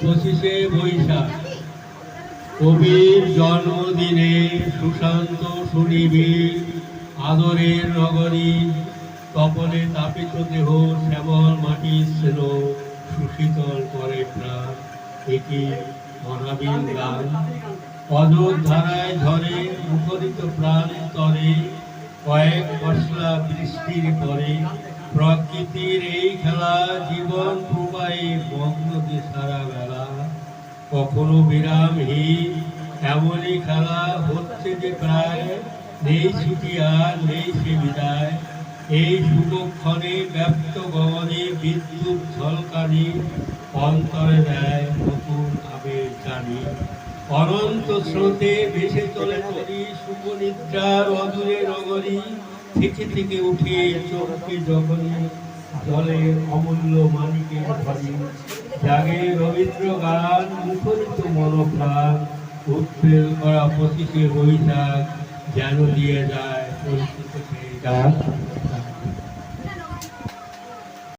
পঁচিশে বৈশাখ। কবির জন্মদিনে সুশান্ত সুনিবিড়, আদরের নগরী তপনে তাপিত দেহ, শ্যামল মাটির স্নেহ, সুশীতল করে প্রাণ। এটি মহাবীর গান। অযোধ্যারায় ঝরে মুখরিত প্রাণ তরে, কয়েক মশলা বৃষ্টির পরে প্রকৃতির এই খেলা জীবন প্রবাহে মগ্ন যে সারা বেলা। কখনো বিরামহীন, এমনই খেলা হচ্ছে যে প্রায় নেই ছুটি আর নেই সে বিদায়। এই শুভক্ষণে ব্যক্ত গগনে বিদ্যুৎ ঝলকানি, অন্তরে দেয় নতুন আবেগ জানি। অনন্ত স্রোতে ভেসে চলে করি সুপনিদ্রার অদূরে নগরী। থেকে থেকে উঠে চোখকে যখনই জলে অমূল্য মানিকের ধরি জাগে রবীন্দ্র গান, মুখরিত মনোপ্রাণ উৎফেল করা পঁচিশে বৈশাখ যেন দিয়ে যায় পরিচিত সেই গান।